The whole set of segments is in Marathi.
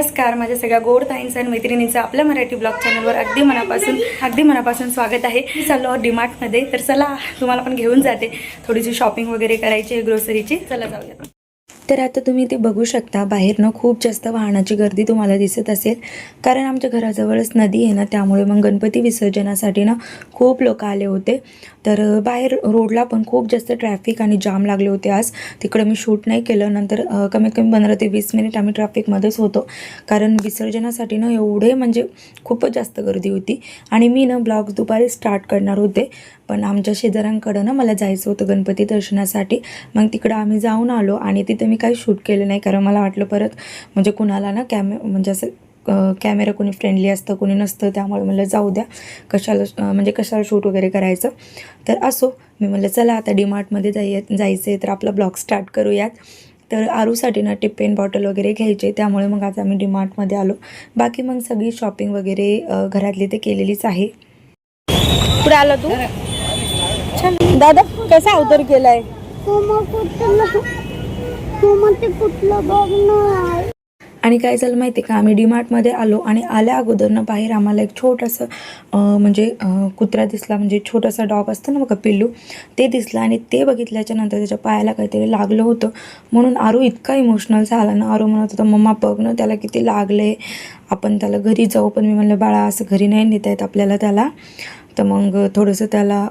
नमस्कार माझ्या सगळ्या गोड ताईंचं आणि मैत्रिणींचं आपल्या मराठी ब्लॉग चॅनलवर अगदी मनापासून अगदी मनापासून स्वागत आहे. मी चाललो डिमार्टमध्ये तर चला तुम्हाला पण घेऊन जाते. थोडीशी शॉपिंग वगैरे करायची ग्रोसरीची चला जाऊया. तर आता तुम्ही ते बघू शकता. बाहेरनं खूप जास्त वाहनाची गर्दी तुम्हाला दिसत असेल. कारण आमच्या घराजवळच नदी आहे ना त्यामुळे मग गणपती विसर्जनासाठी ना खूप लोक आले होते. तर बाहेर रोडला पण खूप जास्त ट्रॅफिक आणि जाम लागले होते आज. तिकडं मी शूट नाही केलं. नंतर कमीत कमी पंधरा ते वीस मिनिट आम्ही ट्रॅफिकमध्येच होतो. कारण विसर्जनासाठी ना एवढे म्हणजे खूपच जास्त गर्दी होती. आणि मी ना ब्लॉग दुपारी स्टार्ट करणार होते. पण आमच्या शेजाऱ्यांकडं ना मला जायचं होतं गणपती दर्शनासाठी. मग तिकडं आम्ही जाऊन आलो आणि तिथं मी काही शूट केलं नाही कारण मला वाटलं परत म्हणजे कुणाला ना कॅमे म्हणजे असं कॅमेरा कोणी फ्रेंडली असतं कोणी नसतं त्यामुळे म्हणलं जाऊ द्या. कशाला म्हणजे कशाला शूट वगैरे करायचं? तर असो. मी म्हणलं चला आता डीमार्टमध्ये जाय जायचं आहे तर आपला ब्लॉग स्टार्ट करूयात. तर आरूसाठी ना टिप्पेन बॉटल वगैरे घ्यायचे. त्यामुळे मग आज आम्ही डीमार्टमध्ये आलो. बाकी मग सगळी शॉपिंग वगैरे घरातली ते केलेलीच आहे. पुढे आला तू? छान. दादा कसा अवतार केलाय? आणि काय झालं माहिती आहे का? आम्ही डीमार्टमध्ये आलो आणि आल्या अगोदर ना बाहेर आम्हाला एक छोटंसं म्हणजे कुत्रा दिसला. म्हणजे छोटासा डॉग असतं ना बघा पिल्लू. ते दिसलं आणि ते बघितल्याच्या नंतर त्याच्या पायाला काहीतरी लागलं होतं. म्हणून आरू इतका इमोशनल झाला ना. आरू म्हणत होता मम्मा बघ ना त्याला किती लागले. आपण त्याला घरी जाऊ. पण मी म्हणलं बाळा असं घरी नाही नेता येत आपल्याला त्याला. तर मग थोडंसं त्याला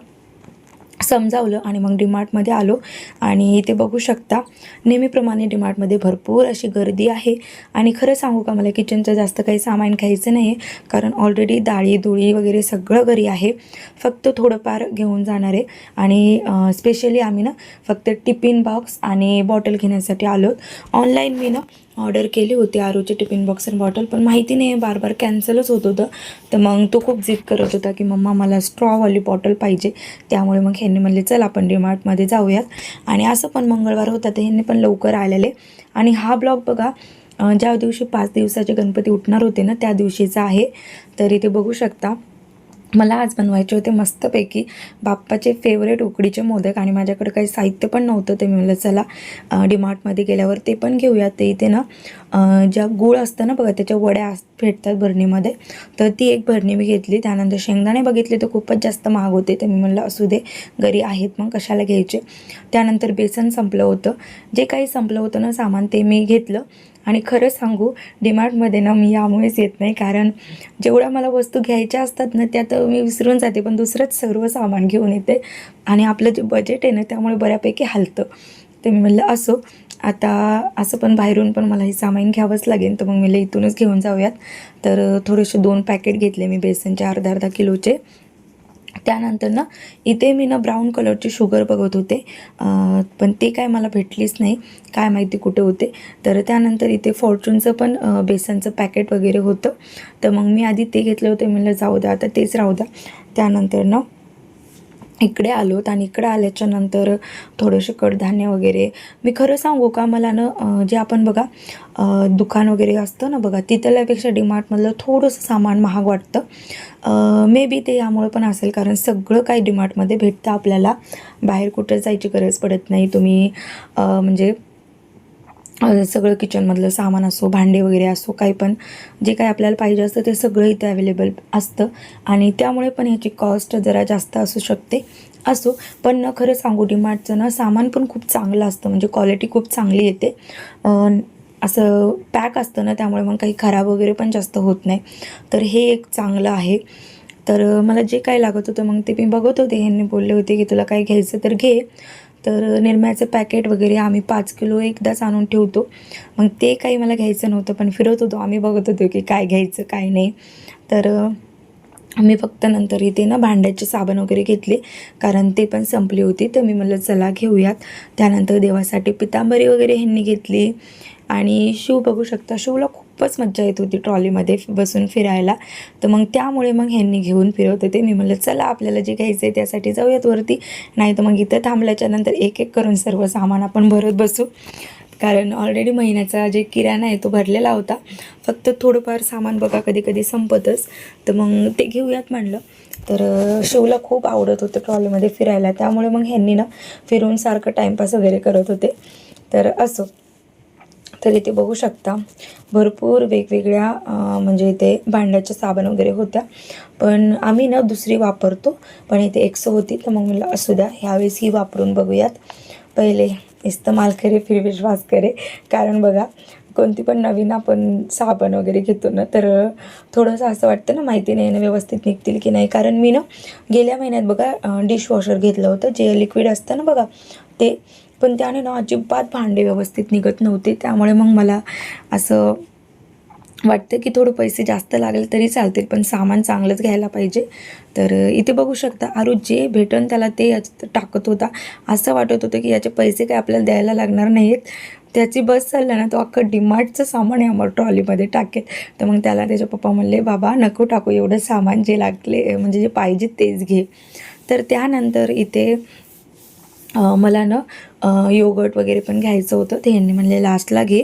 समजावलं आणि मग डीमार्टमध्ये आलो. आणि इथे बघू शकता नेहमीप्रमाणे डीमार्टमध्ये भरपूर अशी गर्दी आहे. आणि खरं सांगू का मला किचनचं जास्त काही सामान घ्यायचं नाही आहे कारण ऑलरेडी डाळी दुळी वगैरे सगळं घरी आहे. फक्त थोडंफार घेऊन जाणार आहे. आणि स्पेशली आम्ही ना फक्त टिफिन बॉक्स आणि बॉटल घेण्यासाठी आलो ऑनलाईन मी ना ऑर्डर केली होती आरोचे टिफिन बॉक्स आणि बॉटल पण माहिती नाही बार बार कॅन्सलच होत होतं. तर मग तो खूप जिद करत होता की मम्मा मला स्ट्रॉवाली बॉटल पाहिजे. त्यामुळे मग ह्यांनी म्हणले चल आपण डीमार्टमध्ये जाऊयात. आणि असं पण मंगळवार होता तर ह्यांनी पण लवकर आलेले. आणि हा ब्लॉग बघा ज्या दिवशी पाच दिवसाचे गणपती उठणार होते ना त्या दिवशीचा आहे. तर इथे बघू शकता. मला आज बनवायचे होते मस्तपैकी बाप्पाचे फेवरेट उकडीचे मोदक आणि माझ्याकडे काही साहित्य पण नव्हतं. ते मी म्हणलं चला डिमार्टमध्ये डीमार्टमध्ये गेल्यावर ते पण घेऊयात ते इथे ना ज्या गूळ असतं ना बघा त्याच्या वड्या अस- भेटतात भरणीमध्ये. तर ती एक भरणी मी घेतली. त्यानंतर शेंगदाणे बघितले तर खूपच जास्त महाग होते. तर मी म्हणलं असू दे घरी आहेत मग कशाला घ्यायचे? त्यानंतर बेसन संपलं होतं. जे काही संपलं होतं ना सामान ते मी घेतलं. आणि खरं सांगू डीमार्टमध्ये ना मी यामुळेच येत नाही. कारण जेवढ्या मला वस्तू घ्यायच्या असतात ना त्या तर मी विसरून जाते. पण दुसरंच सर्व सामान घेऊन येते. आणि आपलं जे बजेट आहे ना त्यामुळे बऱ्यापैकी हलतं. ते मी म्हणलं असो. आता असं पण बाहेरून पण मला हे सामान घ्यावंच लागेल. तर मग मी इथूनच घेऊन जाऊयात. तर थोडेसे दोन पॅकेट घेतले मी बेसनचे अर्धा अर्धा किलोचे. त्यानंतर ना इथे मी ना ब्राऊन कलरची शुगर बघत होते. पण ते काय मला भेटलीच नाही. काय माहिती कुठे होते. तर त्यानंतर इथे फॉर्च्यूनचं पण बेसनचं पॅकेट वगैरे होतं. तर मग मी आधी ते घेतलं होतं. म्हणलं जाऊ द्या आता तेच राहू द्या. त्यानंतर ना इकडे आलोत आणि इकडे आल्याच्यानंतर थोडेसे कडधान्य वगैरे. मी खरं सांगू का मला ना जे आपण बघा दुकान वगैरे असतं ना बघा तिथल्यापेक्षा डिमार्टमधलं थोडंसं सामान महाग वाटतं. मे बी ते यामुळे पण असेल कारण सगळं काही डिमार्टमध्ये भेटतं आपल्याला. बाहेर कुठं जायची गरज पडत नाही. तुम्ही म्हणजे सगळं किचनमधलं सामान असो भांडे वगैरे असो काही पण जे काही आपल्याला पाहिजे असतं ते सगळं इथे अवेलेबल असतं. आणि त्यामुळे पण ह्याची कॉस्ट जरा जास्त असू शकते. असो पण न खरं सांगू डीमार्टचं ना सामान पण खूप चांगलं असतं. म्हणजे क्वालिटी खूप चांगली येते. असं पॅक असतं ना त्यामुळे मग काही खराब वगैरे पण जास्त होत नाही. तर हे एक चांगलं आहे. तर मला जे काय लागत होतं मग ते मी बघत होते. ह्यांनी बोलले होते की तुला काय घ्यायचं तर घे. तर निरम्याचं पॅकेट वगैरे आम्ही पाच किलो एकदाच आणून ठेवतो. मग ते काही मला घ्यायचं नव्हतं पण फिरत होतो. आम्ही बघत होतो की काय घ्यायचं काय नाही. तर आम्ही फक्त नंतर इथे ना भांड्याचे साबण वगैरे घेतले कारण ते पण संपली होती. तर मी म्हटलं चला घेऊयात. त्यानंतर देवासाठी पितांबरी वगैरे ह्यांनी घेतली. आणि शिव बघू शकता. शिवला खूपच मज्जा येत होती ट्रॉलीमध्ये बसून फिरायला. तर मग त्यामुळे मग ह्यांनी घेऊन फिरवत होते मी म्हणलं चला आपल्याला जे घ्यायचं आहे त्यासाठी जाऊयात वरती. नाही तर मग इथं थांबल्याच्या नंतर एक एक करून सर्व सामान आपण भरत बसू. कारण ऑलरेडी महिन्याचा जे किराणा आहे तो भरलेला होता. फक्त थोडंफार सामान बघा कधी कधी संपतच. तर मग ते घेऊयात म्हणलं. तर शिवला खूप आवडत होतं ट्रॉलीमध्ये फिरायला. त्यामुळे मग ह्यांनी ना फिरून सारखं टाईमपास वगैरे करत होते. तर असो. तर इथे बघू शकता भरपूर वेगवेगळ्या म्हणजे इथे भांड्याच्या साबण वगैरे होत्या. पण आम्ही ना दुसरी वापरतो पण इथे एक्सो होती तर मग मला असू द्या ह्यावेळेस ही वापरून बघूयात. पहिले इस्तमाल करे फिर विश्वास करे. कारण बघा कोणती पण नवीन आपण साबण वगैरे घेतो ना तर थोडंसं असं वाटतं ना माहिती नाही ना व्यवस्थित निघतील की नाही. कारण मी ना गेल्या महिन्यात बघा डिशवॉशर घेतलं होतं जे लिक्विड असतं ना बघा ते पण त्याने ना अजिबात भांडे व्यवस्थित निघत नव्हते. त्यामुळे मग मला असं वाटतं की थोडं पैसे जास्त लागेल तरी चालतील पण सामान चांगलंच घ्यायला पाहिजे. तर इथे बघू शकता आरू जे भेटन त्याला ते याच्यात टाकत होता. असं वाटत होतं की याचे पैसे काय आपल्याला द्यायला लागणार नाहीत. त्याची बस चालला ना तो अख्खं डिमार्टचं सामान आहे आम्हाला ट्रॉलीमध्ये टाकेल. तर मग त्याला त्याचे पप्पा म्हणले बाबा नको टाकू एवढं सामान जे लागले म्हणजे जे पाहिजे तेच घे. तर त्यानंतर इथे मला ना योगर्ट वगैरे पण घ्यायचं होतं. ते ह्यांनी म्हणले लास्टला घे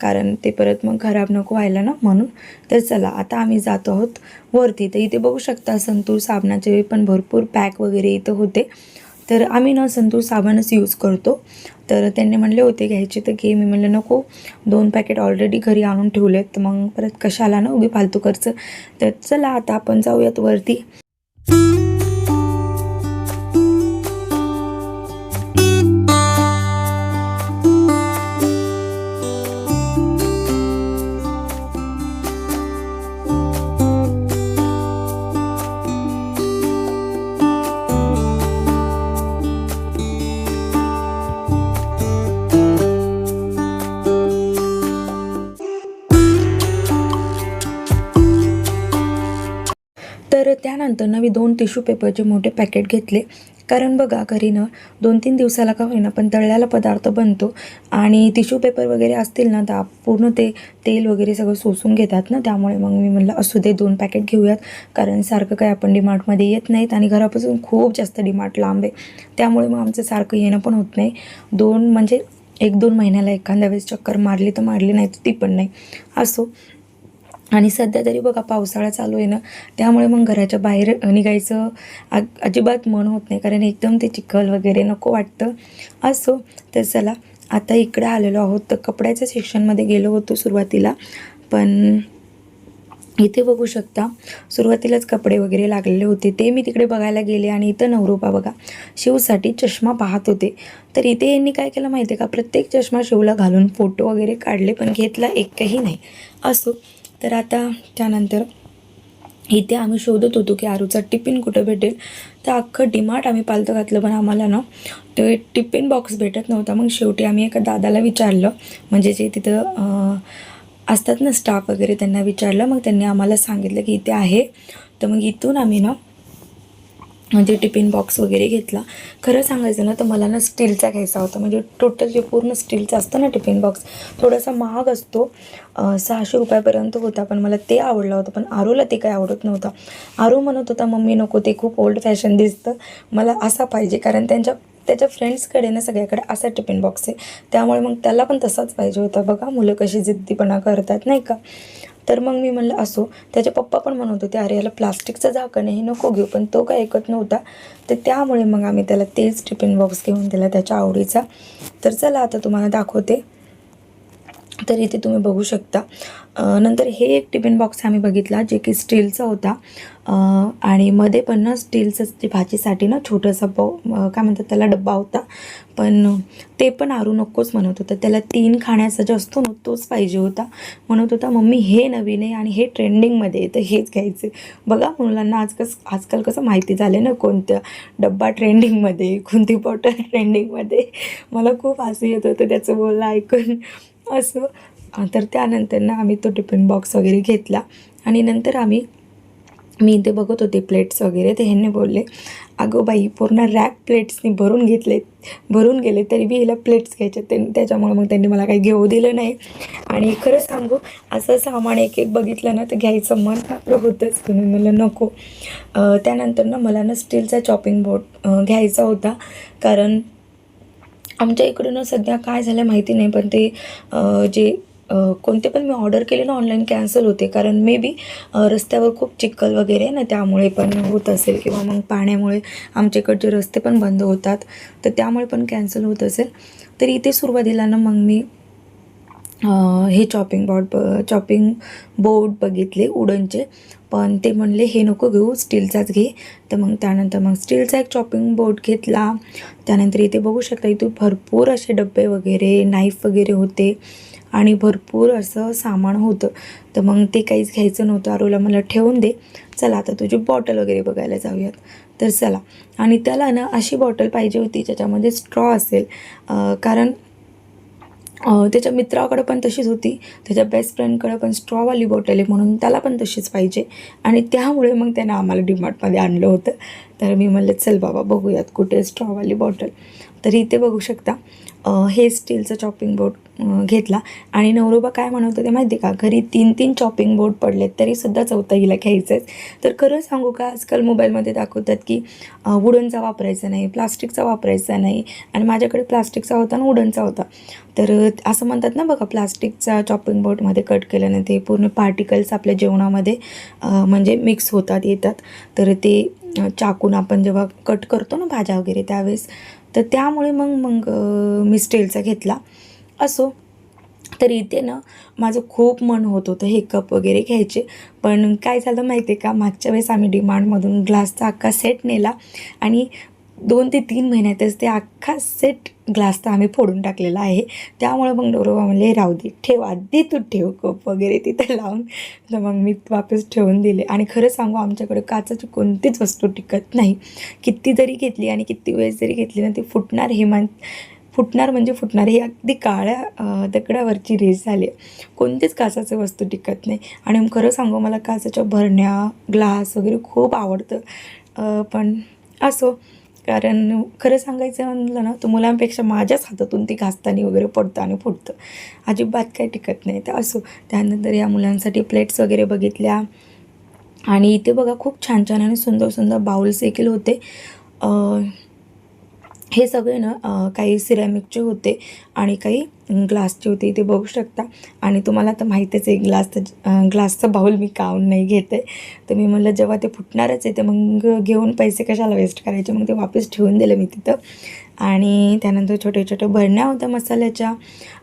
कारण ते परत मग खराब नको व्हायला ना म्हणून. तर चला आता आम्ही जातो आहोत वरती. तर इथे बघू शकता संतूर साबणाचे पण भरपूर पॅक वगैरे इथं होते. तर आम्ही ना संतूर साबणच यूज करतो. तर त्यांनी म्हणले होते घ्यायचे तर घे. मी म्हणलं नको. दोन पॅकेट ऑलरेडी घरी आणून ठेवलेत. तर मग परत कशाला ना उगी फालतू खर्च. तर चला आता आपण जाऊयात वरती. त्यानंतर ना मी दोन टिश्यू पेपरचे मोठे पॅकेट घेतले. कारण बघा घरी ना दोन तीन दिवसाला का होईना पण तळलेला पदार्थ बनतो. आणि टिश्यू पेपर वगैरे असतील ना तर पूर्ण ते तेल वगैरे सगळं सोसून घेतात ना. त्यामुळे मग मी म्हणलं असू दे दोन पॅकेट घेऊयात. कारण सारखं काय आपण डिमार्टमध्ये येत नाहीत आणि घरापासून खूप जास्त डिमार्ट लांब आहे. त्यामुळे मग आमचं सारखं येणं पण होत नाही. दोन म्हणजे एक दोन महिन्याला एखाद्या वेळेस चक्कर मारली तर मारली नाही तर ती पण नाही. असो. आणि सध्या तरी बघा पावसाळा चालू आहे ना त्यामुळे मग घराच्या बाहेर निघायचं अजिबात मन होत नाही. कारण एकदम ते चिखल वगैरे नको वाटतं. असो तर चला आता इकडे आलेलो आहोत. तर कपड्याच्या सेक्शनमध्ये गेलो होतो सुरुवातीला. पण इथे बघू शकता सुरुवातीलाच कपडे वगैरे लागलेले होते. ते मी तिकडे बघायला गेले आणि इथं नवरूपा बघा शिवसाठी चष्मा पाहत होते. तर इथे यांनी काय केलं माहिती आहे का? प्रत्येक चष्मा शिवला घालून फोटो वगैरे काढले पण घेतला एकही नाही. असो तर आता त्यानंतर इथे आम्ही शोधत होतो की आरूचा टिफिन कुठं भेटेल. तर अख्खं डिमार्ट आम्ही पालतं घातलं पण आम्हाला ना ते टिफिन बॉक्स भेटत नव्हता. मग शेवटी आम्ही एका दादाला विचारलं म्हणजे जे तिथं असतात ना स्टाफ वगैरे त्यांना विचारलं. मग त्यांनी आम्हाला सांगितलं की इथे आहे. तर मग इथून आम्ही ना म्हणजे टिफिन बॉक्स वगैरे घेतला. खरं सांगायचं ना तर मला ना स्टीलचा घ्यायचा होता. म्हणजे टोटल जे पूर्ण स्टीलचं असतं ना टिफिन बॉक्स थोडासा महाग असतो. सहाशे रुपयापर्यंत होता पण मला ते आवडलं होतं. पण आरूला ते काय आवडत नव्हतं. आरू म्हणत होता मम्मी नको ते खूप ओल्ड फॅशन दिसतं. मला असा पाहिजे. कारण त्यांच्या त्याच्या फ्रेंड्सकडे ना सगळ्याकडे असा टिफिन बॉक्स आहे. त्यामुळे मग त्याला पण तसाच पाहिजे होता. बघा मुलं कशी जिद्दीपणा करतात नाही का? तर मग मी म्हणलं असो. त्याचे पप्पा पण म्हणत होते अरे याला प्लास्टिकचं झाकण हे नको घेऊ. पण तो काय ऐकत नव्हता. तर त्यामुळे मग आम्ही त्याला तेच टिफिन बॉक्स घेऊन दिला त्याच्या आवडीचा. तर चला आता तुम्हाला दाखवते. तर इथे तुम्ही बघू शकता. नंतर हे एक टिफिन बॉक्स आम्ही बघितला जे की स्टीलचा होता. आणि मध्ये पण ना स्टीलचं ते भाजीसाठी ना छोटंसं पाव काय म्हणतात त्याला डब्बा होता. पण ते पण आरू नकोच म्हणत होतं. त्याला तीन खाण्याचा जो असतो ना तोच पाहिजे होता. म्हणत होता मम्मी हे नवीन आहे आणि हे ट्रेंडिंगमध्ये आहे तर हेच घ्यायचे बघा मुलांना आज कस आजकाल कसं माहिती झालं ना कोणत्या डब्बा ट्रेंडिंगमध्ये कोणती बॉटल ट्रेंडिंगमध्ये. मला खूप हसू येत होतं त्याचं बोलणं ऐकून. असं. तर त्यानंतर ना आम्ही तो टिफिन बॉक्स वगैरे घेतला. आणि नंतर आम्ही मी इथे बघत होते प्लेट्स वगैरे ते ह्यांनी बोलले अगं बाई पूर्ण रॅक प्लेट्सनी भरून घेतले भरून गेले तरी बी हिला प्लेट्स घ्यायचे ते त्याच्यामुळे मग त्यांनी मला काही घेऊ दिलं नाही. आणि खरं सांगू असं सामान एक एक बघितलं ना तर घ्यायचं मन आपलं होतंच. पण मी नको. त्यानंतर ना मला ना स्टीलचा चॉपिंग बोर्ड घ्यायचा होता. कारण आमच्या इकडून सध्या काय झालं माहिती नाही पण ते जे कोणते पण मी ऑर्डर केले ना ऑनलाईन कॅन्सल होते. कारण मे बी रस्त्यावर खूप चिखल वगैरे आहे ना त्यामुळे पण होत असेल किंवा मग पाण्यामुळे आमच्या इकडचे रस्ते पण बंद होतात तर त्यामुळे पण कॅन्सल होत असेल. तर इथे सुरुवातीला ना मग मी हे चॉपिंग बॉर्ड ब चॉपिंग बोर्ड बघितले उडनचे. पण ते म्हणले हे नको घेऊ स्टीलचाच घे. तर मग त्यानंतर मग स्टीलचा एक चॉपिंग बोर्ड घेतला. त्यानंतर इथे बघू शकता इथे भरपूर असे डबे वगैरे नाईफ वगैरे होते. आणि भरपूर असं सामान होतं. तर मग ते काहीच घ्यायचं नव्हतं. आरोला मला ठेवून दे. चला आता तुझी बॉटल वगैरे बघायला जाऊयात. तर चला. आणि त्याला ना अशी बॉटल पाहिजे होती ज्याच्यामध्ये स्ट्रॉ असेल. कारण त्याच्या मित्राकडं पण तशीच होती. त्याच्या बेस्ट फ्रेंडकडं पण स्ट्रॉवाली बॉटल आहे म्हणून त्याला पण तशीच पाहिजे. आणि त्यामुळे मग त्यानं आम्हाला डीमार्टमध्ये आणलं होतं. तर मी म्हणलं चल बाबा बघूयात कुठे स्ट्रॉवाली बॉटल तर इथे बघू शकता. हे स्टीलचं चॉपिंग बोर्ड घेतला. आणि नवरोबा काय म्हणत होते माहिती आहे का? घरी तीन तीन चॉपिंग बोर्ड पडलेत तरीसुद्धा चौथा हिला घ्यायचं आहे तर खरं सांगू का आजकाल मोबाईलमध्ये दाखवतात की वुडनचा वापरायचा नाही प्लास्टिकचा वापरायचा नाही. आणि माझ्याकडे प्लास्टिकचा होता आणि वुडनचा होता. तर असं म्हणतात ना बघा प्लास्टिकचा चॉपिंग बोर्डमध्ये कट केल्याने ते पूर्ण पार्टिकल्स आपल्या जेवणामध्ये म्हणजे मिक्स होतात येतात. तर ते चाकून आपण जेव्हा कट करतो ना भाज्या वगैरे त्यावेळेस तर त्यामुळे मग मग मी स्टीलचा घेतला. असो तर इथे ना माझं खूप मन होत होतं हे कप वगैरे घ्यायचे. पण काय झालं माहिती आहे का? मागच्या वेळेस आम्ही डिमांडमधून ग्लासचा अख्खा सेट नेला आणि दोन ते तीन महिन्यातच ते अख्खा सेट ग्लासचा आम्ही फोडून टाकलेला आहे. त्यामुळे मग नवरोबा म्हणले राहू दे ठेव आधी तू ठेव कप वगैरे तिथं लावून. तर मग मी वापस ठेवून दिले. आणि खरं सांगू आमच्याकडे काचाची कोणतीच वस्तू टिकत नाही. किती जरी घेतली आणि किती वेळेस जरी घेतली ना ती फुटणार हे मान फुटणार म्हणजे फुटणार ही अगदी काळ्या दगडावरची रेस झाली आहे. कोणतीच काचाचं वस्तू टिकत नाही. आणि खरं सांगू मला काचाच्या भरण्या ग्लास वगैरे खूप आवडतं. पण असो. कारण खरं सांगायचं म्हणलं ना तर मुलांपेक्षा माझ्याच हातातून ती घासताना वगैरे पडतं आणि फुटतं. अजिबात काही टिकत नाही. तर असो. त्यानंतर या मुलांसाठी प्लेट्स वगैरे बघितल्या. आणि इथे बघा खूप छान छान आणि सुंदर सुंदर बाउल्स देखील होते. हे सगळे ना काही सिरॅमिकचे होते आणि काही ग्लासचे होते इथे बघू शकता. आणि तुम्हाला तर माहीतच आहे ग्लासचं ग्लासचं बाऊल मी काऊन नाही घेते. तर मी म्हणलं जेव्हा ते फुटणारच आहे तर मग घेऊन पैसे कशाला वेस्ट करायचे? मग ते वापस ठेवून दिलं मी तिथं. आणि त्यानंतर छोटे छोटे भरण्या होत्या मसाल्याच्या.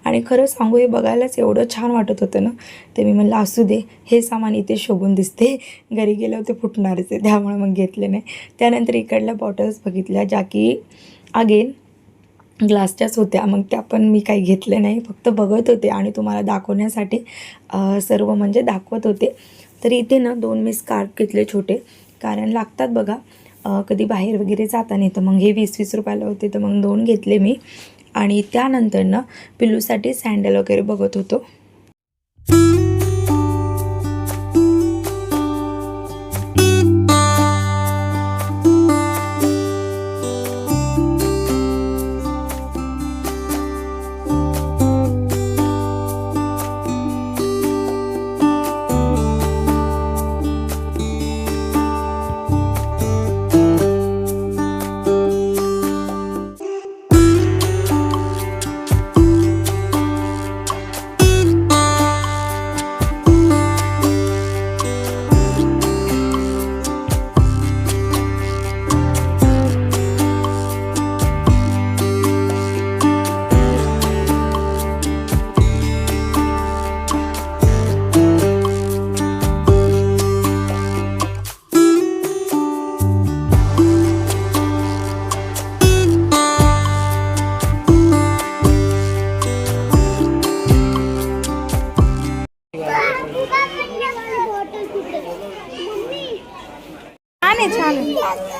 आणि खरं सांगू हे बघायलाच एवढं छान वाटत होतं ना. ते मी म्हणलं असू दे हे सामान इथे शोभून दिसते. घरी गेलं ते फुटणारच आहे त्यामुळे मग घेतले नाही. त्यानंतर इकडल्या बॉटल्स बघितल्या ज्या की अगेन ग्लासच्याच होत्या. मग त्या पण मी काही घेतले नाही. फक्त बघत होते आणि तुम्हाला दाखवण्यासाठी सर्व म्हणजे दाखवत होते. तर इथे ना दोन मी स्कार्फ घेतले छोटे. कारण लागतात बघा कधी बाहेर वगैरे जाता तर मग हे वीस वीस रुपयाला होते. तर मग दोन घेतले मी. आणि त्यानंतर ना पिल्लूसाठी सँडल वगैरे बघत होतो.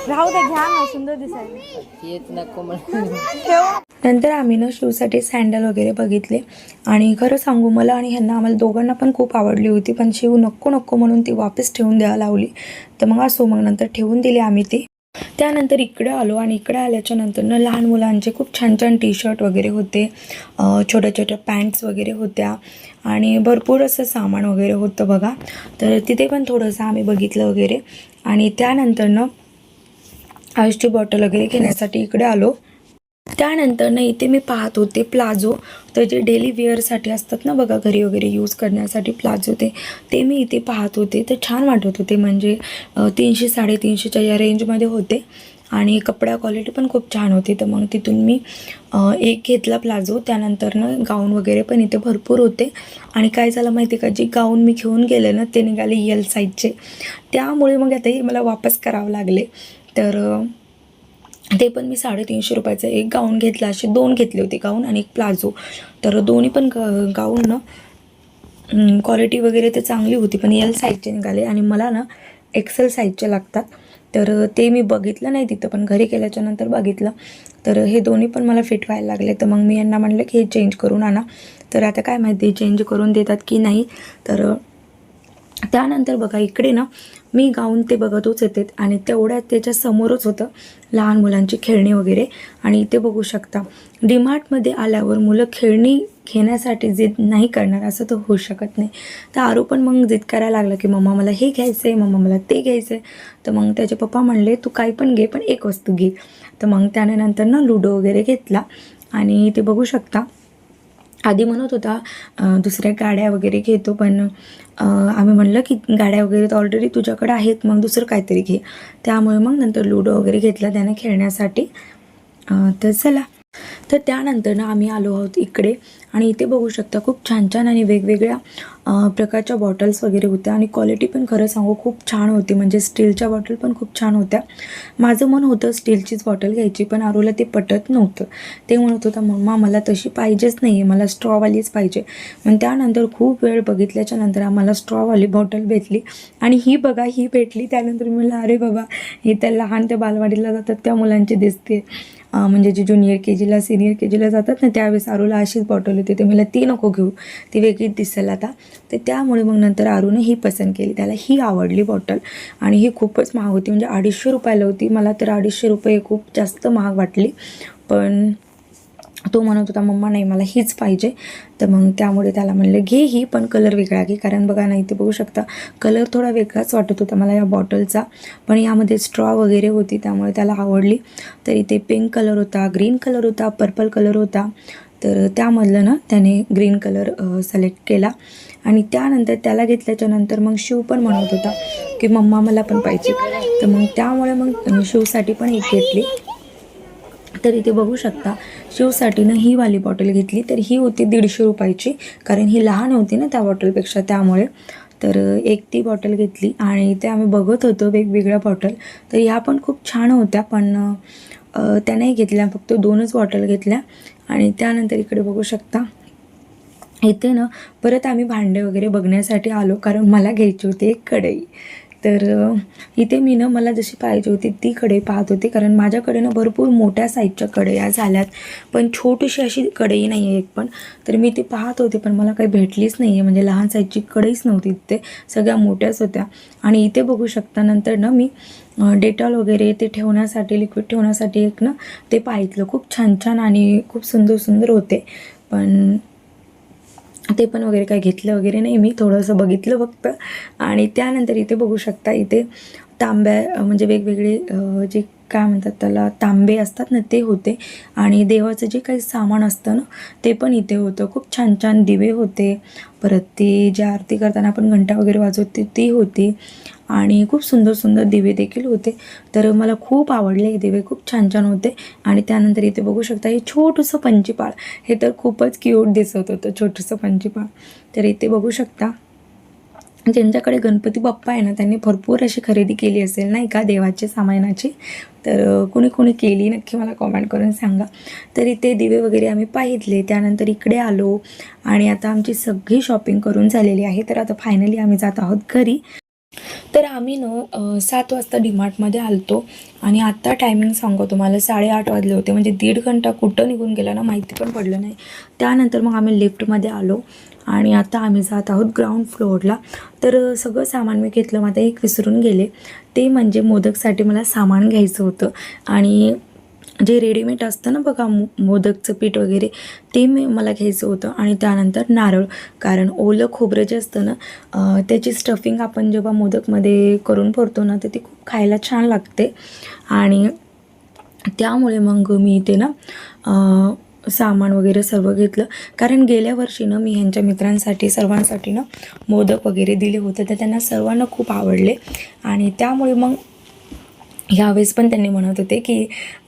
राहू दे घ्या ना सुंदर दिसायला. येत नको म्हणून ठेव. नंतर आम्ही ना शिवसाठी सँडल वगैरे बघितले. आणि खरं सांगू मला आणि ह्यांना आम्हाला दोघांना पण खूप आवडली होती पण शिव नको नको म्हणून ती वापस ठेवून द्यायला लावली. तर मग असो मग नंतर ठेवून दिली आम्ही ती. त्यानंतर इकडे आलो आणि इकडे आल्याच्यानंतर ना लहान मुलांचे खूप छान छान टी शर्ट वगैरे होते. छोट्या छोट्या पॅन्ट्स वगैरे होत्या. आणि भरपूर असं सामान वगैरे होतं बघा. तर तिथे पण थोडंसं आम्ही बघितलं वगैरे. आणि त्यानंतर ना आईसची बॉटल वगैरे घेण्यासाठी इकडे आलो. त्यानंतर ना इथे मी पाहत होते प्लाझो. तर जे डेली वेअरसाठी असतात ना बघा घरी वगैरे यूज करण्यासाठी प्लाझो ते ते मी इथे पाहत होते. तर छान वाटत होते. म्हणजे तीनशे साडेतीनशेच्या या रेंजमध्ये होते. आणि कपडा क्वालिटी पण खूप छान होती. तर मग तिथून मी एक घेतला प्लाझो. त्यानंतरनं गाऊन वगैरे पण इथे भरपूर होते. आणि काय झालं माहिती का? जी गाऊन मी घेऊन गेले ना ते निघाले यल साईजचे त्यामुळे मग आता हे मला वापस करावं लागले. तर ते पण मी साडेतीनशे रुपयाचं एक गाऊन घेतला असे दोन घेतले होते गाऊन आणि एक प्लाझो. तर दोन्ही पण ग गाऊन ना क्वालिटी वगैरे तर चांगली होती पण एल साईजचे निघाले आणि मला ना एक्सेल साईजचे लागतात. तर ते मी बघितलं नाही तिथं पण घरी केल्याच्यानंतर बघितलं. तर हे दोन्ही पण मला फिट व्हायला लागले. तर मग मी यांना म्हणलं की हे चेंज करून आणा. तर आता काय माहिती चेंज करून देतात की नाही? तर त्यानंतर बघा इकडे ना मी गाऊन ते बघतच येते आणि तेवढ्यात त्याच्या समोरच होतं लहान मुलांची खेळणी वगैरे. आणि इथे बघू शकता डीमार्टमध्ये आल्यावर मुलं खेळणी घेण्यासाठी जिद नाही करणार असं तर होऊ शकत नाही. तर आरू पण मग जिद करायला लागला की मम्मा मला हे घ्यायचं आहे मम्मा मला ते घ्यायचं आहे तर मग त्याचे पप्पा म्हणले तू काही पण घे पण एक वस्तू घे. तर मग त्याने नंतर ना लुडो वगैरे घेतला. आणि ते बघू शकता आधी म्हणत होता दुसऱ्या गाड्या वगैरे घेतो पण आम्ही म्हणलं की गाड्या वगैरे तर ऑलरेडी तुझ्याकडे आहेत मग दुसरं काहीतरी घे. त्यामुळे मग नंतर लुडो वगैरे घेतला त्याने खेळण्यासाठी. तर चला. तर त्यानंतर ना आम्ही आलो आहोत इकडे आणि इथे बघू शकता खूप छान छान आणि वेगवेगळ्या प्रकारच्या बॉटल्स वगैरे होत्या. आणि क्वालिटी पण खरं सांगू खूप छान होती. म्हणजे स्टीलच्या बॉटल पण खूप छान होत्या. माझं मन होतं स्टीलचीच बॉटल घ्यायची पण आरूला ते पटत नव्हतं. ते म्हणत होता मम्मा मला तशी पाहिजेच नाही आहे मला स्ट्रॉवालीच पाहिजे. पण त्यानंतर खूप वेळ बघितल्याच्या नंतर आम्हाला स्ट्रॉवाली बॉटल भेटली. आणि ही बघा ही भेटली. त्यानंतर मी म्हणलं अरे बाबा हे त्या लहान त्या बालवाडीला जातात त्या मुलांची दिसते म्हणजे जे ज्युनियर के जीला सिनियर के जीला जातात ना त्यावेळेस आरूला अशीच बॉटल होती तर मला ती नको घेऊ. ती वेगळीच दिसेल आता. तर त्यामुळे मग नंतर आरूने ही पसंत केली. त्याला ही आवडली बॉटल आणि ही खूपच महाग होती. म्हणजे अडीचशे रुपयाला होती. मला तर अडीचशे रुपये खूप जास्त महाग वाटली. पण तो म्हणत होता मम्मा नाही मला हीच पाहिजे. तर मग त्यामुळे त्याला म्हणलं घे ही पण कलर वेगळा घे कारण बघा नाही ते बघू शकता कलर थोडा वेगळाच वाटत होता मला या बॉटलचा पण यामध्ये स्ट्रॉ वगैरे होती त्यामुळे त्याला आवडली. तर इथे पिंक कलर होता ग्रीन कलर होता पर्पल कलर होता. तर त्यामधलं ना त्याने ग्रीन कलर सिलेक्ट केला. आणि त्यानंतर त्याला घेतल्याच्या नंतर मग शिव पण म्हणत होता की मम्मा मला पण पाहिजे. तर मग त्यामुळे मग शिवसाठी पण एक घेतली. तर इथे बघू शकता. शिवसाठीनं ही वाली बॉटल घेतली तर ही होती दीडशे रुपयाची. कारण ही लहान होती ना त्या बॉटलपेक्षा त्यामुळे. तर एक ती बॉटल घेतली आणि ते आम्ही बघत होतो वेगवेगळ्या बॉटल तर ह्या पण खूप छान होत्या पण अ, त्या नाही घेतल्या. फक्त दोनच बॉटल घेतल्या. आणि त्यानंतर इकडे बघू शकता. इथे ना परत आम्ही भांडे वगैरे बघण्यासाठी आलो कारण मला घ्यायची होती एक कढई. तर इथे मी ना मला जशी पाहिजे होती ती कढई पाहत होते. कारण माझ्याकडे ना भरपूर मोठ्या साईजच्या कढया झाल्यात. पण छोटीशी अशी कढई नाही आहे एक पण. तर मी ती पाहत होते पण मला काही भेटलीच नाही आहे म्हणजे लहान साईजची कढईच नव्हती तिथे. सगळ्या मोठ्याच होत्या. आणि इथे बघू शकता नंतर ना मी डेटॉल वगैरे ते ठेवण्यासाठी लिक्विड ठेवण्यासाठी एक ना ते पाहितलं. खूप छान छान आणि खूप सुंदर सुंदर होते. पण ते पण वगैरे काय घेतलं वगैरे नाही. मी थोडंसं बघितलं फक्त. आणि त्यानंतर इथे बघू शकता इथे तांब्या म्हणजे वेगवेगळे जे काय म्हणतात त्याला तांबे असतात ना ते होते. आणि देवाचं जे काही सामान असतं ना ते पण इथे होतं. खूप छान छान दिवे होते. परत ती जी आरती करताना आपण घंटा वगैरे वाजवते ती होती. आणि खूप सुंदर सुंदर दिवे देखील होते. तर मला खूप आवडले हे दिवे खूप छान छान होते. आणि त्यानंतर इथे बघू शकता हे छोटंसं पंचीपाळ. हे तर खूपच क्यूट दिसत होतं छोटंसं पंचीपाळ. तर इथे बघू शकता ज्यांच्याकडे गणपती बाप्पा आहे ना त्यांनी भरपूर अशी खरेदी केली असेल नाही का देवाची सामानाची तर कुणी कोणी कोणी केली नक्की मला कॉमेंट करून सांगा. तर इथे दिवे वगैरे आम्ही पाहितले त्यानंतर इकडे आलो. आणि आता आमची सगळी शॉपिंग करून झालेली आहे. तर आता फायनली आम्ही जात आहोत घरी. तर आम्ही न सात वाजता डीमार्टमध्ये आलतो आणि आत्ता टायमिंग सांगतो तुम्हाला साडेआठ वाजले होते. म्हणजे दीड घंटा कुठं निघून गेला ना माहिती पण पडलं नाही. त्यानंतर मग आम्ही लिफ्टमध्ये आलो आणि आता आम्ही जात आहोत ग्राउंड फ्लोअरला तर सगळं सामान मी घेतलं माझं एक विसरून गेले. ते म्हणजे मोदकसाठी मला सामान घ्यायचं होतं आणि जे रेडीमेड असतं ना बघा मो मोदकचं पीठ वगैरे ते मी मला घ्यायचं होतं. आणि त्यानंतर नारळ. कारण ओलं खोबरं जे असतं ना त्याची स्टफिंग आपण जेव्हा मोदकमध्ये करून भरतो ना तर ती खूप खायला छान लागते. आणि त्यामुळे मग मी ते ना सामान वगैरे सर्व घेतलं. कारण गेल्या वर्षी ना मी ह्यांच्या मित्रांसाठी सर्वांसाठी ना मोदक वगैरे दिले होते तर त्यांना सर्वांना खूप आवडले. आणि त्यामुळे मग ह्यावेळेस पण त्यांनी म्हणत होते की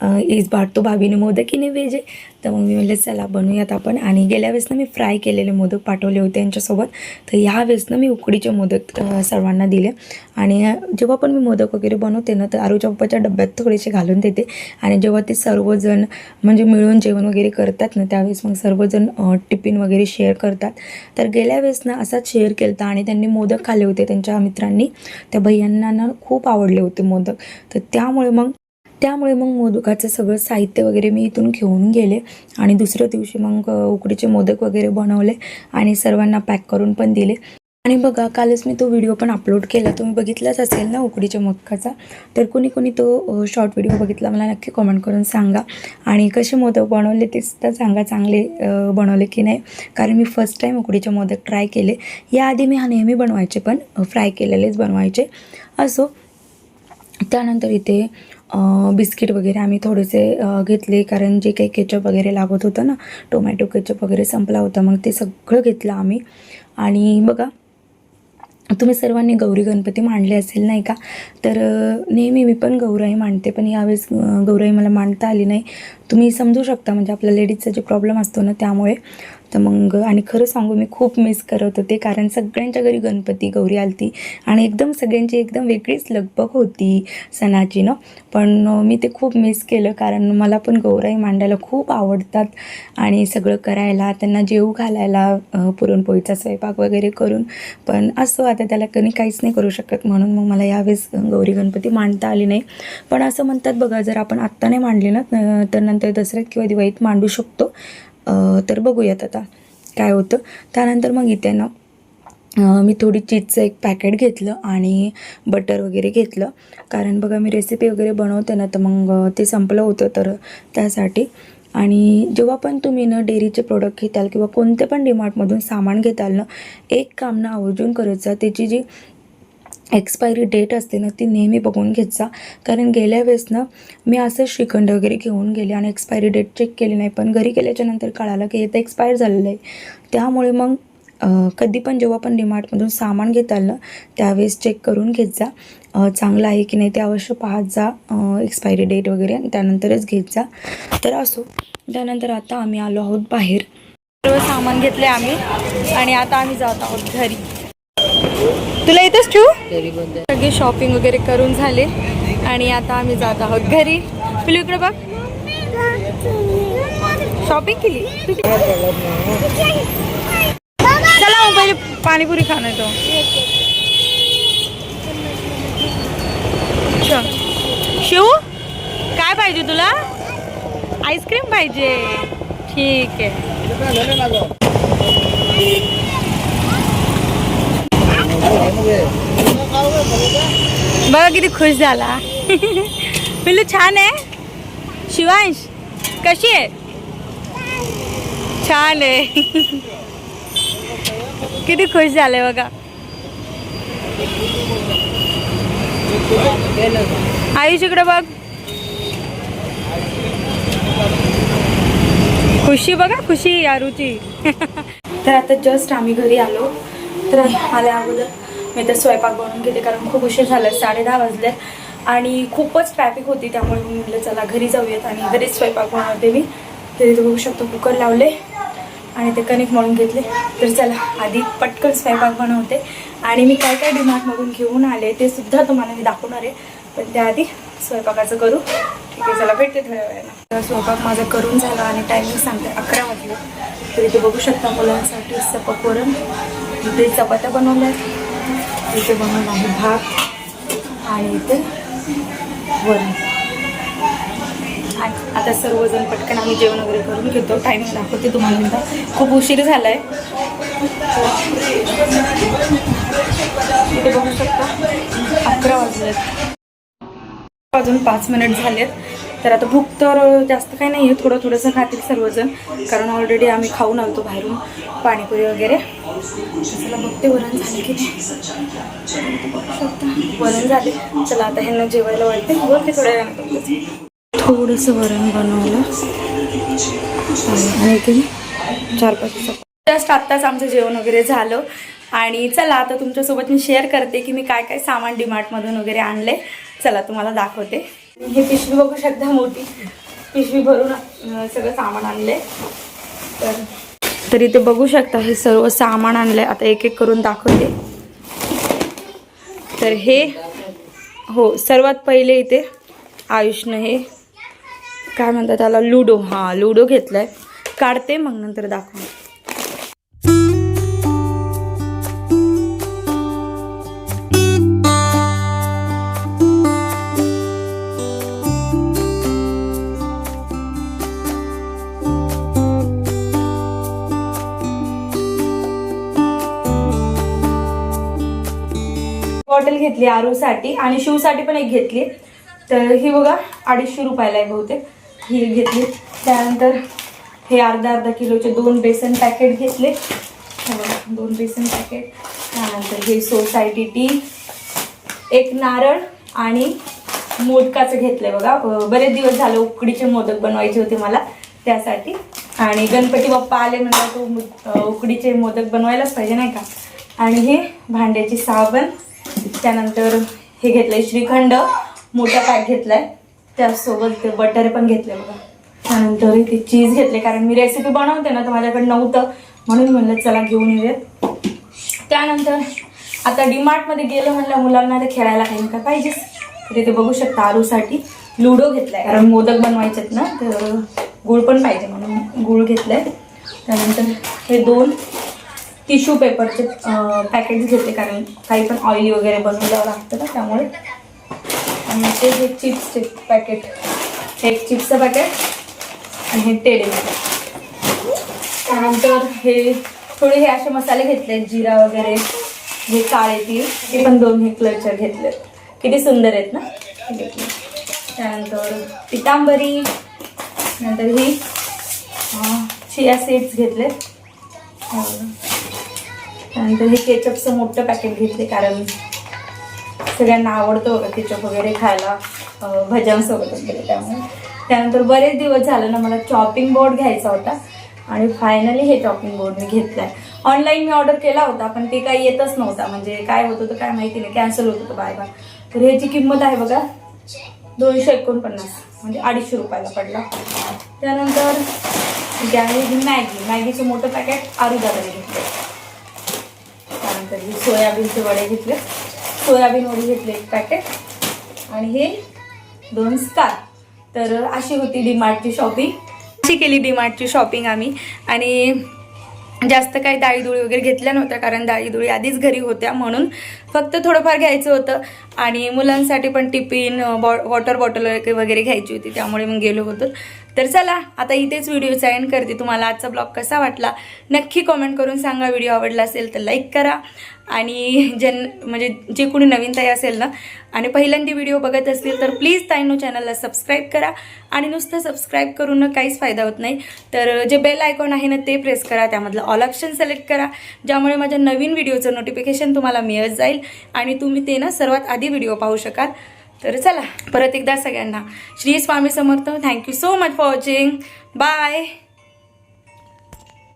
इज इस बार तो भाभीने मोदक की नाही भेजे. तर मग मी म्हणले चला बनवूयात आपण. आणि गेल्या वेळेस ना मी फ्राय केलेले मोदक पाठवले होते यांच्यासोबत. तर ह्यावेळेस ना मी उकडीचे मोदक सर्वांना दिले. आणि जेव्हा पण मी मोदक वगैरे बनवते ना तर आरूच्या पप्पाच्या डब्यात थोडेसे घालून देते. आणि जेव्हा ते सर्वजण म्हणजे मिळून जेवण वगैरे करतात ना त्यावेळेस मग सर्वजण टिफिन वगैरे शेअर करतात. तर गेल्या वेळेस ना असाच शेअर केला आणि त्यांनी मोदक खाल्ले होते त्यांच्या मित्रांनी. त्या भैयांना ना खूप आवडले होते मोदक. तर त्यामुळे मग त्यामुळे मग मोदकाचं सगळं साहित्य वगैरे मी इथून घेऊन गेले आणि दुसऱ्या दिवशी मग उकडीचे मोदक वगैरे बनवले आणि सर्वांना पॅक करून पण दिले. आणि बघा कालच मी तो व्हिडिओ पण अपलोड केला. तुम्ही बघितलाच असेल ना उकडीच्या मोदकाचा? तर कोणी कोणी तो शॉर्ट व्हिडिओ बघितला मला नक्की कमेंट करून सांगा. आणि कसे मोदक बनवले ते सुद्धा सांगा चांगले बनवले की नाही. कारण मी फर्स्ट टाईम उकडीचे मोदक ट्राय केले. याआधी मी हा नेहमी बनवायचे पण फ्राय केलेलेच बनवायचे. असो. त्यानंतर इथे बिस्किट वगैरे आम्ही थोडेसे घेतले. कारण जे काही केचप वगैरे लागत होतं ना टोमॅटो केचप वगैरे संपला होता. मग ते सगळं घेतलं आम्ही. आणि बघा तुम्ही सर्वांनी गौरी गणपती मांडले असेल नाही का? तर नेहमी मी पण गौराई मांडते. पण यावेळेस गौराई मला मांडता आली नाही. तुम्ही समजू शकता म्हणजे आपल्या लेडीजचा जे प्रॉब्लेम असतो ना त्यामुळे. तर मग आणि खरं सांगू मी खूप मिस करत होते कारण सगळ्यांच्या घरी गणपती गौरी आलती. आणि एकदम सगळ्यांची एकदम वेगळीच लगबग होती सणाची ना पण मी ते खूप मिस केलं कारण मला पण गौराई मांडायला खूप आवडतात. आणि सगळं करायला त्यांना जेवू घालायला पुरणपोळीचा स्वयंपाक वगैरे करून. पण असं आता त्याला कधी काहीच नाही करू शकत म्हणून मग मला यावेळेस गौरी गणपती मांडता आली नाही. पण असं म्हणतात बघा जर आपण आत्ता नाही मांडली ना तर नंतर दसऱ्यात किंवा दिवाळीत मांडू शकतो. तर बघूयात आता काय होतं. त्यानंतर मग इथे ना मी थोडी चीजचं एक पॅकेट घेतलं आणि बटर वगैरे घेतलं. कारण बघा मी रेसिपी वगैरे बनवते ना तर मग ते संपलं होतं तर त्यासाठी. आणि जेव्हा पण तुम्ही ना डेअरीचे प्रोडक्ट घेताल किंवा कोणते पण डीमार्टमधून सामान घेताल ना एक काम ना आवर्जून करत जा. त्याची जी एक्सपायरी डेट असते ना ती नेहमी बघून घेत जा. कारण गेल्या वेळेस ना मी असं श्रीखंड वगैरे घेऊन गेले आणि एक्सपायरी डेट चेक केली नाही. पण घरी गेल्याच्यानंतर कळालं की हे तर एक्सपायर झालेलं आहे. त्यामुळे मग कधी पण जेव्हा पण डिमार्टमधून सामान घेताल ना त्यावेळेस चेक करून घेत जा. चांगलं आहे की नाही ते अवश्य पाहत जा. एक्सपायरी डेट वगैरे आणि त्यानंतरच घेत जा. तर असो त्यानंतर आता आम्ही आलो आहोत बाहेर. सर्व सामान घेतले आम्ही आणि आता आम्ही जात आहोत घरी. तुला इथेच ठेवू? सगळे शॉपिंग वगैरे करून झाले. आणि आता आम्ही जात आहोत घरी. पिलू इकडे बघ. शॉपिंग केली. चला पहिले पाणीपुरी खाणं तो. शिव काय पाहिजे तुला? आईस्क्रीम पाहिजे. ठीक आहे. बघा किती खुश झाला. पिल्लू छान आहे. शिवांश कशी आहे? छान आहे. किती खुश झाले बघा. आयुष इकडे बघ. खुशी बघा खुशी यारूची तर आता जस्ट आम्ही घरी आलो. तर आल्या अगोदर. मी तर स्वयंपाक बनवून घेते कारण खूप उशीर झाला साडे दहा वाजले आणि खूपच ट्रॅफिक होती त्यामुळे मी म्हटलं चला घरी जाऊयात आणि घरीच स्वयंपाक बनवते मी. तरी इथे बघू शकतो कुकर लावले आणि ते कणिक म्हणून घेतले. तर चला आधी पटकन स्वयंपाक बनवते. आणि मी काय काय डिमार्टमधून घेऊन आले ते सुद्धा तुम्हाला मी दाखवणार आहे. पण त्याआधी स्वयंपाकाचं करू. ठीक आहे चला भेटते थोड्या वेळेला स्वयंपाक माझा करून झाला आणि टायमिंग सांगते अकरा वाजले. तरी ते बघू शकता मुलांसाठी सपक वरण. इथे चपात्या बनवल्या. इथे बनवलं आहे भात आणि इथे वरण. आता सर्वजण पटकन आम्ही जेवण वगैरे करून घेतो. टायमिंग दाखवते तुम्हाला एकदा. खूप उशीर झाला आहे इथे बघू शकता. अकरा वाजले अजून पाच मिनिट झालेत. तर आता भूक तर जास्त काही नाही आहे थोडं थोडंसं खातील सर्वजण. कारण ऑलरेडी आम्ही खाऊन आलतो बाहेरून पाणीपुरी वगैरे. चला बघते वरण झाले की नाही. वरण झाले. चला आता ह्यांना जेवायला वाटते बोलते थोड्या वेळानं थोडंसं वरण बनवलं आणि इथे चार पाच जस्ट आत्ताच आमचं जेवण वगैरे झालं. आणि चला आता तुमच्यासोबत मी शेअर करते की मी काय काय सामान डीमार्टमधून वगैरे आणले चला तुम्हाला दाखवते. हे पिशवी बघू शकता मोठी. पिशवी भरून सगळं सामान आणले तर तरी इथे बघू शकता हे सर्व सामान आणले आता एक एक करून दाखवते. तर हे हो सर्वात पहिले इथे आयुषनं हे काय म्हणतात त्याला लुडो. हां लुडो घेतलाय. काढते मग नंतर दाखव बॉटल घेतली आरूसाठी आणि शिवसाठी पण एक घेतली. तर ही बघा अडीचशे रुपयाला आहे बहुतेक. ही घेतली. त्यानंतर हे अर्धा अर्धा किलोचे दोन बेसन पॅकेट घेतले. दोन बेसन पॅकेट त्यानंतर हे सोसायटी टी एक नारळ आणि मोदकाचं घेतलंय बघा. बरेच दिवस झाले उकडीचे मोदक बनवायचे होते मला त्यासाठी. आणि गणपती बाप्पा आले म्हणजे तो उकडीचे मोदक बनवायलाच पाहिजे नाही का? आणि हे भांड्याची साबण त्यानंतर हे घेतलंय श्रीखंड. मोठा पॅक घेतलाय. त्यासोबत ते बटर पण घेतलंय बघा. त्यानंतर इथे चीज घेतले कारण मी रेसिपी बनवते ना तर माझ्याकडे नव्हतं. म्हणून म्हणलं चला घेऊन येऊयात. त्यानंतर आता डीमार्टमध्ये गेलं म्हणलं मुलांना ते खेळायला काही का पाहिजेच. तर इथे बघू शकता आलूसाठी लुडो घेतलाय. कारण मोदक बनवायचेत ना तर गुळ पण पाहिजे म्हणून गुळ घेतलाय. त्यानंतर हे दोन टिश्यू पेपरचे पॅकेट घेते कारण काही पण ऑइली वगैरे बनवून द्यावं लागतं ना त्यामुळे. आणि ते हे चिप्सचे पॅकेट हे एक चिप्सचं पॅकेट आणि हे टेडे त्यानंतर हे थोडे हे असे मसाले घेतले जिरा वगैरे हे काळे ती ते पण दोन हे क्लचर घेतले किती सुंदर आहेत ना? घेतले. त्यानंतर पितांबरी नंतर ही चिया सीड्स घेतले त्यानंतर हे केचपचं मोठं पॅकेट घेतले कारण सगळ्यांना आवडतं बघा केचप वगैरे खायला. भज्यांसोबत वगैरे त्यामुळे. त्यानंतर बरेच दिवस झालं ना मला चॉपिंग बोर्ड घ्यायचा होता आणि फायनली हे चॉपिंग बोर्ड मी घेतलाय. ऑनलाईन मी ऑर्डर केला होता पण ते काही येतच नव्हता. म्हणजे काय होत होतं काय माहिती नाही. कॅन्सल होत होतं बाय बाय. तर ह्याची किंमत आहे बघा दोनशे एकोणपन्नास. म्हणजे अडीचशे रुपयाला पडला. त्यानंतर मॅगी. मॅगीचं मोठं पॅकेट आरुदाला घेतलं त्यानंतर हे सोयाबीनचे वडे घेतले. सोयाबीन वडी घेतले एक पॅकेट आणि हे दोन स्टार तर अशी होती डीमार्टची शॉपिंग अशी केली डीमार्टची शॉपिंग आम्ही. आणि जास्त काही डाळीदुळी वगैरे घेतल्या नव्हत्या कारण डाळीदुळी आधीच घरी होत्या म्हणून फक्त थोडंफार घ्यायचं होतं. आणि मुलांसाठी पण टिफिन बॉ वॉटर बॉटल वगैरे घ्यायची होती त्यामुळे मग गेलो होतो. तर चला आता इथेच व्हिडिओचा एंड करते. तुम्हाला आजचा ब्लॉग कसा वाटला नक्की कॉमेंट करून सांगा. व्हिडिओ आवडला असेल तर लाईक करा. आणि ज्यां म्हणजे जे कोणी नवीन ताई असेल ना आणि पहिल्यांदा व्हिडिओ बघत असतील तर प्लीज ताईनो चॅनलला सबस्क्राईब करा. आणि नुसतं सबस्क्राईब करून काहीच फायदा होत नाही. तर जे बेल आयकॉन आहे ना ते प्रेस करा. त्यामधलं ऑल ऑप्शन सिलेक्ट करा. ज्यामुळे माझ्या नवीन व्हिडिओचं नोटिफिकेशन तुम्हाला मिळत जाईल. आणि तुम्ही ते ना सर्वात आधी व्हिडिओ पाहू शकाल. तर चला परत एकदा सगळ्यांना. Shri Swami Samarth thank you so much for watching bye